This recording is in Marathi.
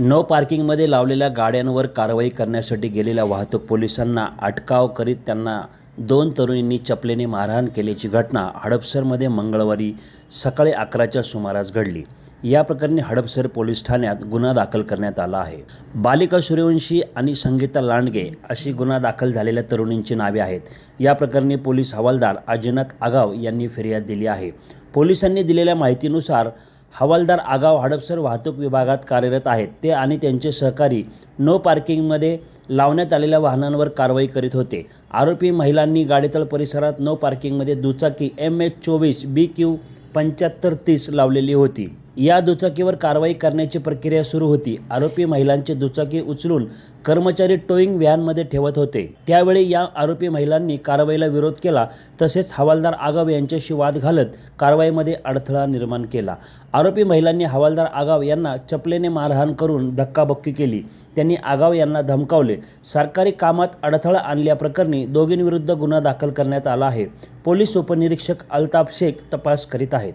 नो पार्किंगमध्ये लावलेल्या गाड्यांवर कारवाई करण्यासाठी गेलेल्या वाहतूक पोलिसांना अटकाव करीत त्यांना दोन तरुणींनी चपलेने मारहाण केल्याची घटना हडपसरमध्ये मंगळवारी सकाळी अकराच्या सुमारास घडली. या प्रकरणी हडपसर पोलीस ठाण्यात गुन्हा दाखल करण्यात आला आहे. बालिका सूर्यवंशी आणि संगीता लांडगे अशी गुन्हा दाखल झालेल्या तरुणींची नावे आहेत. या प्रकरणी पोलीस हवालदार अजिनाथ आगाव यांनी फिर्याद दिली आहे. पोलिसांनी दिलेल्या माहितीनुसार हवालदार आगाव हडपसर वाहतूक विभागात कार्यरत आहेत. ते आणि त्यांचे सहकारी नो पार्किंगमध्ये लावण्यात आलेल्या वाहनांवर कारवाई करीत होते. आरोपी महिलांनी गाडीतळ परिसरात नो पार्किंगमध्ये दुचाकी एम एच चोवीस बी क्यू पंच्याहत्तर तीस लावलेली होती. या दुचाकीवर कारवाई करण्याची प्रक्रिया सुरू होती. आरोपी महिलांची दुचाकी उचलून कर्मचारी टोईंग व्हॅनमध्ये ठेवत होते. त्यावेळी या आरोपी महिलांनी कारवाईला विरोध केला तसेच हवालदार आगाव यांच्याशी वाद घालत कारवाईमध्ये अडथळा निर्माण केला. आरोपी महिलांनी हवालदार आगाव यांना चपलेने मारहाण करून धक्काबक्की केली. त्यांनी आगाव यांना धमकावले. सरकारी कामात अडथळा आणल्याप्रकरणी दोघींविरुद्ध गुन्हा दाखल करण्यात आला आहे. पोलीस उपनिरीक्षक अल्ताफ शेख तपास करीत आहेत.